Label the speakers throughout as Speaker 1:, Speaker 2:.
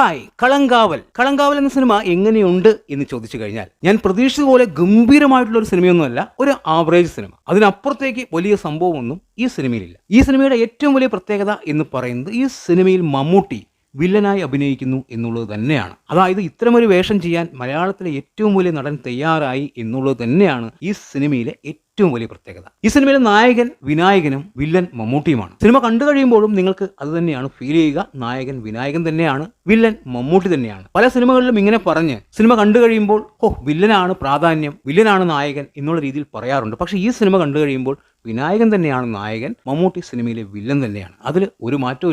Speaker 1: Hi Kalamkaval. Kalamkaval എന്ന cinema എങ്ങനെയുണ്ട് എന്ന് ചോദിച്ചു കഴിഞ്ഞാൽ ഞാൻ പ്രതീക്ഷിച്ചതുപോലെ ഗംഭീരമായിട്ടുള്ള ഒരു സിനിമയൊന്നുമല്ല ഒരു ആവറേജ് സിനിമ. അതിനപ്പുറത്തേക്ക് വലിയ സംഭവമൊന്നും ഈ സിനിമയിലില്ല. ഈ സിനിമയുടെ ഏറ്റവും വലിയ പ്രത്യേകത എന്ന് പറയുന്നത് ഈ സിനിമയിൽ മമ്മൂട്ടി വില്ലനായി അഭിനയിക്കുന്നു എന്നുള്ളത് തന്നെയാണ്. അതായത് ഇത്തരമൊരു വേഷം ചെയ്യാൻ മലയാളത്തിലെ ഏറ്റവും വലിയ നടൻ തയ്യാറായി എന്നുള്ളത് തന്നെയാണ് ഈ സിനിമയിലെ ഏറ്റവും വലിയ പ്രത്യേകത. ഈ സിനിമയിലെ നായകൻ വിനായകനും വില്ലൻ മമ്മൂട്ടിയുമാണ്. സിനിമ കണ്ടു കഴിയുമ്പോഴും നിങ്ങൾക്ക് അത് തന്നെയാണ് ഫീൽ ചെയ്യുക. നായകൻ വിനായകൻ തന്നെയാണ് വില്ലൻ മമ്മൂട്ടി തന്നെയാണ്. പല സിനിമകളിലും ഇങ്ങനെ പറഞ്ഞ് സിനിമ കണ്ടു കഴിയുമ്പോൾ ഓ വില്ലനാണ് പ്രാധാന്യം വില്ലനാണ് നായകൻ എന്നുള്ള രീതിയിൽ പറയാറുണ്ട്. പക്ഷെ ഈ സിനിമ കണ്ടു കഴിയുമ്പോൾ വിനായകൻ തന്നെയാണ് നായകൻ മമ്മൂട്ടി സിനിമയിലെ വില്ലൻ തന്നെയാണ്. അതിൽ ഒരു മാറ്റവും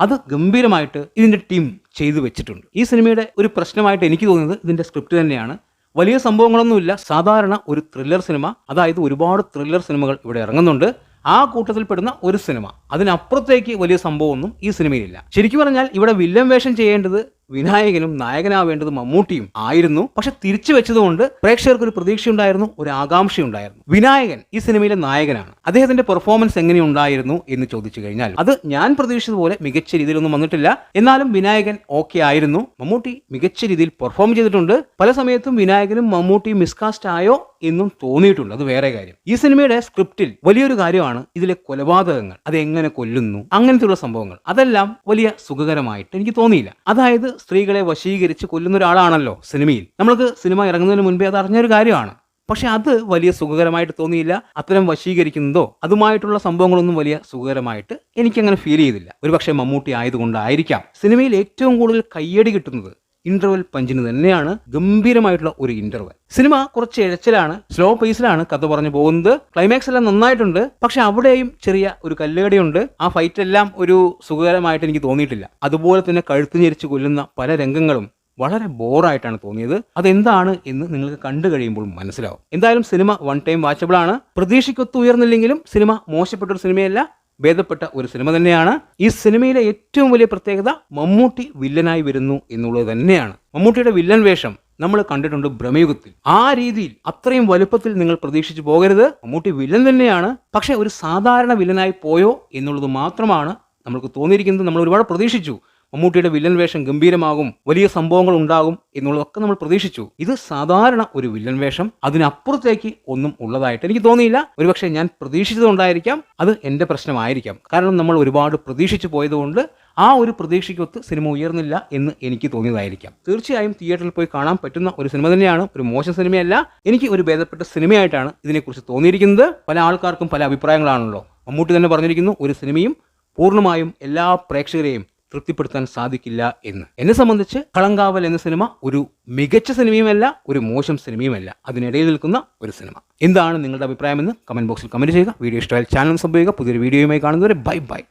Speaker 1: അത് ഗംഭീരമായിട്ട് ഇതിന്റെ ടീം ചെയ്തു വെച്ചിട്ടുണ്ട്. ഈ സിനിമയുടെ ഒരു പ്രശ്നമായിട്ട് എനിക്ക് തോന്നുന്നത് ഇതിന്റെ സ്ക്രിപ്റ്റ് തന്നെയാണ്. വലിയ സംഭവങ്ങളൊന്നുമില്ല. സാധാരണ ഒരു ത്രില്ലർ സിനിമ അതായത് ഒരുപാട് ത്രില്ലർ സിനിമകൾ ഇവിടെ ഇറങ്ങുന്നുണ്ട്. ആ കൂട്ടത്തിൽപ്പെടുന്ന ഒരു സിനിമ. അതിനപ്പുറത്തേക്ക് വലിയ സംഭവമൊന്നും ഈ സിനിമയിലില്ല. ശരിക്കും പറഞ്ഞാൽ ഇവിടെ വില്ലൻ വേഷം ചെയ്യേണ്ടത് വിനായകനും നായകനാവേണ്ടത് മമ്മൂട്ടിയും ആയിരുന്നു. പക്ഷെ തിരിച്ചു വെച്ചതുകൊണ്ട് പ്രേക്ഷകർക്ക് ഒരു പ്രതീക്ഷയുണ്ടായിരുന്നു ഒരു ആകാംക്ഷയുണ്ടായിരുന്നു. വിനായകൻ ഈ സിനിമയിലെ നായകനാണ്. അദ്ദേഹത്തിന്റെ പെർഫോമൻസ് എങ്ങനെയുണ്ടായിരുന്നു എന്ന് ചോദിച്ചു കഴിഞ്ഞാൽ അത് ഞാൻ പ്രതീക്ഷിച്ചതുപോലെ മികച്ച രീതിയിലൊന്നും വന്നിട്ടില്ല. എന്നാലും വിനായകൻ ഓക്കെ ആയിരുന്നു. മമ്മൂട്ടി മികച്ച രീതിയിൽ പെർഫോം ചെയ്തിട്ടുണ്ട്. പല സമയത്തും വിനായകനും മമ്മൂട്ടിയും മിസ്കാസ്റ്റ് ആയോ എന്നും തോന്നിയിട്ടുണ്ട്. അത് വേറെ കാര്യം. ഈ സിനിമയുടെ സ്ക്രിപ്റ്റിൽ വലിയൊരു കാര്യമാണ് ഇതിലെ കൊലപാതകങ്ങൾ. അത് എങ്ങനെ കൊല്ലുന്നു? അങ്ങനത്തെയുള്ള സംഭവങ്ങൾ. അതെല്ലാം വലിയ സുഖകരമായിട്ട് എനിക്ക് തോന്നിയില്ല. അതായത് സ്ത്രീകളെ വശീകരിച്ച് കൊല്ലുന്ന ഒരാളാണല്ലോ സിനിമയിൽ. നമ്മൾക്ക് സിനിമ ഇറങ്ങുന്നതിന് മുൻപേ അത് അറിഞ്ഞൊരു കാര്യമാണ്. പക്ഷെ അത് വലിയ സുഖകരമായിട്ട് തോന്നിയില്ല. അത്തരം വശീകരിക്കുന്നതോ അതുമായിട്ടുള്ള സംഭവങ്ങളൊന്നും വലിയ സുഖകരമായിട്ട് എനിക്കങ്ങനെ ഫീൽ ചെയ്തില്ല. ഒരുപക്ഷെ മമ്മൂട്ടി ആയതുകൊണ്ടായിരിക്കാം. സിനിമയിൽ ഏറ്റവും കൂടുതൽ കയ്യടി കിട്ടുന്നത് ഇന്റർവെൽ പഞ്ചിന് തന്നെയാണ് ഗംഭീരമായിട്ടുള്ള ഒരു ഇന്റർവെൽ സിനിമ കുറച്ച് എഴച്ചിലാണ് സ്ലോ പേസിലാണ് കഥ പറഞ്ഞു പോകുന്നത്. ക്ലൈമാക്സ് എല്ലാം നന്നായിട്ടുണ്ട്. പക്ഷെ അവിടെയും ചെറിയ ഒരു കല്ലുകടിയുണ്ട്. ആ ഫൈറ്റ് എല്ലാം ഒരു സുഖകരമായിട്ട് എനിക്ക് തോന്നിയിട്ടില്ല. അതുപോലെ തന്നെ കഴുത്ത് ഞെരിച്ച് കൊല്ലുന്ന പല രംഗങ്ങളും വളരെ ബോറായിട്ടാണ് തോന്നിയത്. അതെന്താണ് എന്ന് നിങ്ങൾക്ക് കണ്ടു കഴിയുമ്പോൾ മനസ്സിലാവും. എന്തായാലും സിനിമ വൺ ടൈം വാച്ചബിൾ ആണ്. പ്രതീക്ഷയ്ക്കൊത്ത് ഉയർന്നില്ലെങ്കിലും സിനിമ മോശപ്പെട്ട ഒരു സിനിമയല്ല. ഭേദപ്പെട്ട ഒരു സിനിമ തന്നെയാണ്. ഈ സിനിമയിലെ ഏറ്റവും വലിയ പ്രത്യേകത മമ്മൂട്ടി വില്ലനായി വരുന്നു എന്നുള്ളത് തന്നെയാണ്. മമ്മൂട്ടിയുടെ വില്ലൻ വേഷം നമ്മൾ കണ്ടിട്ടുണ്ട് ഭ്രമയുഗത്തിൽ. ആ രീതിയിൽ അത്രയും വലുപ്പത്തിൽ നിങ്ങൾ പ്രതീക്ഷിച്ചു പോകരുത്. മമ്മൂട്ടി വില്ലൻ തന്നെയാണ്. പക്ഷെ ഒരു സാധാരണ വില്ലനായി പോയോ എന്നുള്ളത് മാത്രമാണ് നമുക്ക് തോന്നിയിരിക്കുന്നത്. നമ്മൾ ഒരുപാട് പ്രതീക്ഷിച്ചു. മമ്മൂട്ടിയുടെ വില്ലൻ വേഷം ഗംഭീരമാകും വലിയ സംഭവങ്ങൾ ഉണ്ടാകും എന്നുള്ളതൊക്കെ നമ്മൾ പ്രതീക്ഷിച്ചു. ഇത് സാധാരണ ഒരു വില്ലൻ വേഷം അതിനപ്പുറത്തേക്ക് ഒന്നും ഉള്ളതായിട്ട് എനിക്ക് തോന്നിയില്ല. ഒരുപക്ഷെ ഞാൻ പ്രതീക്ഷിച്ചതുകൊണ്ടായിരിക്കാം അത് എന്റെ പ്രശ്നമായിരിക്കാം. കാരണം നമ്മൾ ഒരുപാട് പ്രതീക്ഷിച്ചു പോയതുകൊണ്ട് ആ ഒരു പ്രതീക്ഷയ്ക്കൊത്ത് സിനിമ ഉയർന്നില്ല എന്ന് എനിക്ക് തോന്നിയതായിരിക്കാം. തീർച്ചയായും തിയേറ്ററിൽ പോയി കാണാൻ പറ്റുന്ന ഒരു സിനിമ തന്നെയാണ് ഒരു മോശം സിനിമയല്ല. എനിക്ക് ഒരു ഭേദപ്പെട്ട സിനിമയായിട്ടാണ് ഇതിനെക്കുറിച്ച് തോന്നിയിരിക്കുന്നത്. പല ആൾക്കാർക്കും പല അഭിപ്രായങ്ങളാണല്ലോ. മമ്മൂട്ടി തന്നെ പറഞ്ഞിരിക്കുന്നു ഒരു സിനിമയും പൂർണമായും എല്ലാ പ്രേക്ഷകരെയും തൃപ്തിപ്പെടുത്താൻ സാധിക്കില്ല എന്ന്. എന്നെ സംബന്ധിച്ച് കളങ്കാവൽ എന്ന സിനിമ ഒരു മികച്ച സിനിമയുമല്ല ഒരു മോശം സിനിമയുമല്ല. അതിനിടയിൽ നിൽക്കുന്ന ഒരു സിനിമ. എന്താണ് നിങ്ങളുടെ അഭിപ്രായമെന്ന് കമന്റ് ബോക്സിൽ കമന്റ് ചെയ്യുക. വീഡിയോ ഇഷ്ടമായാൽ ചാനൽ സംഭവിക്കുക പുതിയൊരു വീഡിയോയുമായി കാണുന്നവരെ ബൈ ബൈ.